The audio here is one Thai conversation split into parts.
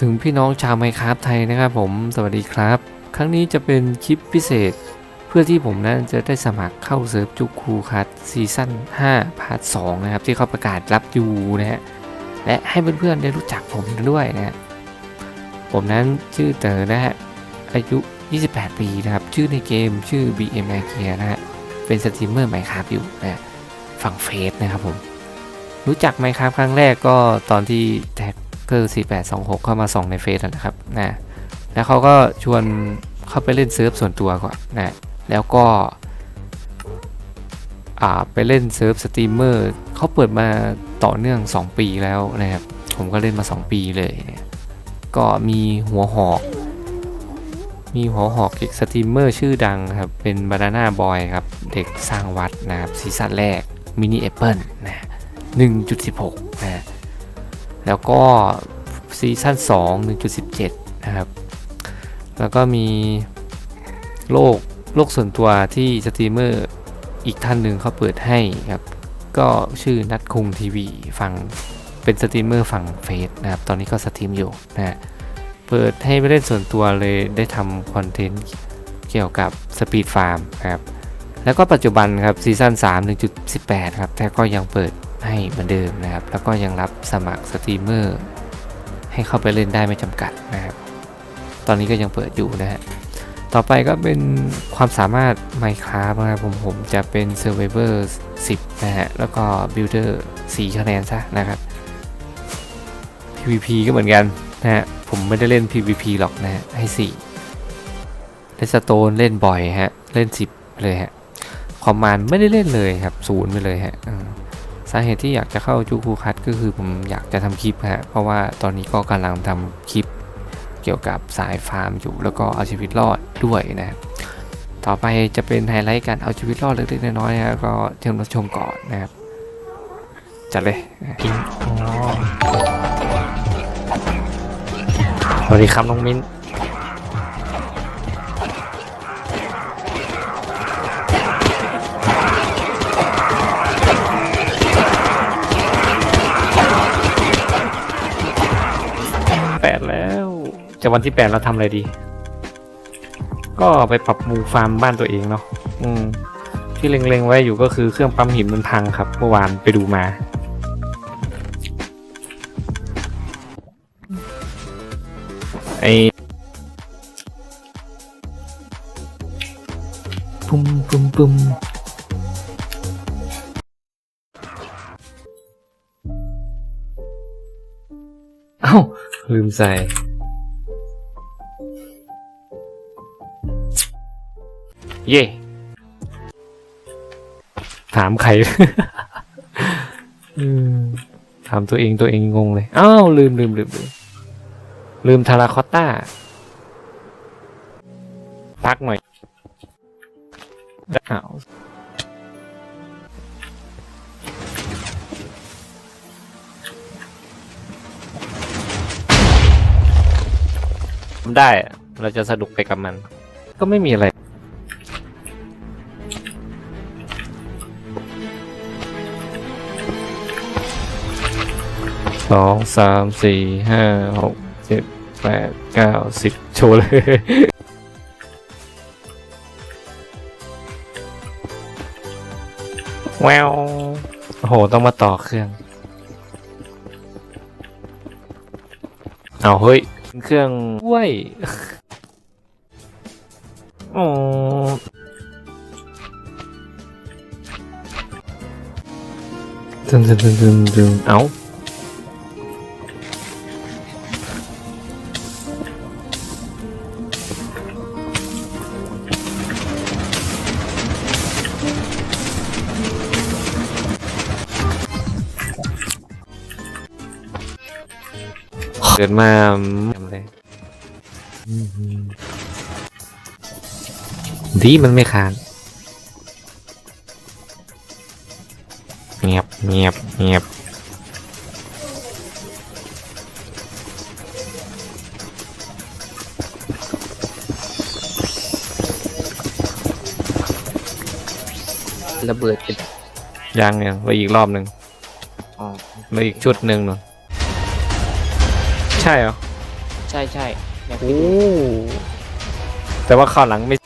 ถึงพี่น้องชาวไมครับไทยนะครับผม สวัสดีครับ ครั้งนี้จะเป็นคลิปพิเศษ เพื่อที่ผมนั้นจะได้สมัครเข้าเซิร์ฟจุกคูคัทซีซั่น5พาร์ท2นะครับ ที่เขาประกาศรับอยู่นะฮะ และให้เพื่อนๆได้รู้จักผมด้วยนะฮะผมนั้นชื่อเต๋อนะฮะ อายุ 28 ปีนะครับ ชื่อในเกมชื่อ BM i g e a นะฮะ เป็นสตรีมเมอร์ไมครับอยู่นะฮะฝั่งเฟซนะครับผม รู้จักไมครับครั้งแรกก็ตอนที่แท็ก เกอร์4826 เข้ามาส่องในเฟซนะครับนะแล้วเขาก็ชวนเข้าไปเล่นเซิร์ฟส่วนตัวก่อนนะแล้วก็อ่าไปเล่นเซิร์ฟสตรีมเมอร์เขาเปิดมาต่อเนื่อง 2 ปีแล้วนะครับ ผมก็เล่นมา 2 ปีเลยนะก็มีหัวหอก มีหัวหอกอีกสตรีมเมอร์ชื่อดังครับ เป็นบานาน่าบอยครับ เด็กสร้างวัดนะครับซีซั่นแรกมินิแอปเปิลนะ1.16นะ แล้วก็ซีซั่น2 1.17 นะครับ แล้วก็มีโลกโลกส่วนตัวที่สตรีมเมอร์อีกท่านหนึ่งเขาเปิดให้ครับ ก็ชื่อนัดคุงทีวีฝั่งเป็นสตรีมเมอร์ฝั่งเฟสนะครับ ตอนนี้ก็สตรีมอยู่นะฮะเปิดให้ไปเล่นส่วนตัวเลยได้ทำคอนเทนต์เกี่ยวกับสปีดฟาร์มครับ แล้วก็ปัจจุบันครับซีซั่น3 1.18 ครับ แต่ก็ยังเปิด ให้เหมือนเดิมนะครับ แล้วก็ยังรับสมัครสตรีมเมอร์ให้เข้าไปเล่นได้ไม่จำกัดนะครับ ตอนนี้ก็ยังเปิดอยู่นะฮะ ต่อไปก็เป็นความสามารถ Minecraft นะครับผมผมจะเป็น Survivor 10 นะฮะ แล้วก็ Builder 4คะแนนซะนะครับ PVP ก็เหมือนกันนะฮะ ผมไม่ได้เล่น PVP หรอกนะฮะ ให้4เลสโตนเล่นบ่อยฮะ เล่น 10 เลยฮะ คอมมานด์ไม่ได้เล่นเลยครับศูนย์ไปเลยฮะ สาเหตุที่อยากจะเข้าจูคูคัตก็คือผมอยากจะทำคลิปฮะเพราะว่าตอนนี้ก็กำลังทำคลิปเกี่ยวกับสายฟาร์มอยู่แล้วก็เอาชีวิตรอดด้วยนะครับต่อไปจะเป็นไฮไลท์การเอาชีวิตรอดเล็กๆน้อยๆนะก็เชิญรับชมก่อนนะครับจัดเลยนสวัสดีครับน้องมิ้น จะวันที่แปดเราทำอะไรดี ก็ไปปรับปรุงฟาร์มบ้านตัวเองเนาะอืม ที่เล็งๆไว้อยู่ก็คือเครื่องปั๊มหินมันพังครับ เมื่อวานไปดูมา ไอปุ้มปุ้มปุ้มเอ้า ลืมใส่ เย่ถามใครอืมถามตัวเองตัวเองงงเลย อ้าว ลืมลืมลืมลืมลืมทาราคอตต้าพักหน่อยอ้าวทำได้อะเราจะสนุกไปกับมัน ก็ไม่มีอะไร สองสามสี่ห้าหกเจ็ดแปดเก้าสิบโชว์เลยแววโอ้โห ต้องมาต่อเครื่อง เอาเฮ้ย เครื่องห้วยอ๋อดึงดึงดึงดึงดึงเอา เกิดมาทำเลยดีมันไม่ค้างเงียบเงียบเงียบระเบิดยังยังไปอีกรอบหนึ่งอ๋อ ไปอีกชุดหนึ่งหนู ใช่เหรอใช่ใช่เนี่ยโอ้แต่ว่าคราวหลังไม่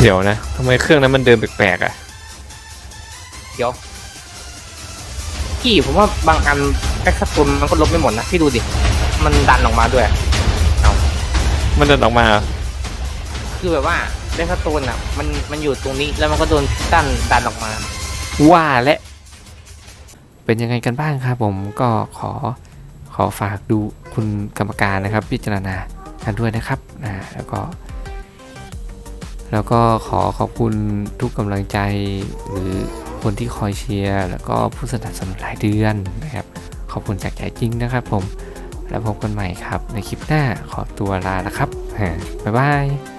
เดี๋ยวนะทำไมเครื่องนั้นมันเดินแปลกๆอะ เดี๋ยวพี่ผมว่าบางอันแบ็กสตูนมันก็ลบไม่หมดนะพี่ดูดิ มันดันออกมาด้วย มันเดินออกมาเหรอ คือแบบว่าแบ็กสตูนอะ มันมันอยู่ตรงนี้แล้วมันก็โดนดันดันออกมา ว่าและ เป็นยังไงกันบ้างครับผมก็ขอขอฝากดูคุณกรรมการนะครับ พิจารณากันด้วยนะครับนะแล้วก็ แล้วก็ขอขอบคุณทุกกำลังใจหรือคนที่คอยเชียร์แล้วก็ผู้สนับสนุนหลายเดือนนะครับ ขอบคุณจากใจจริงนะครับผม แล้วพบกันใหม่ครับในคลิปหน้าขอตัวลาแล้วครับ บ๊ายบาย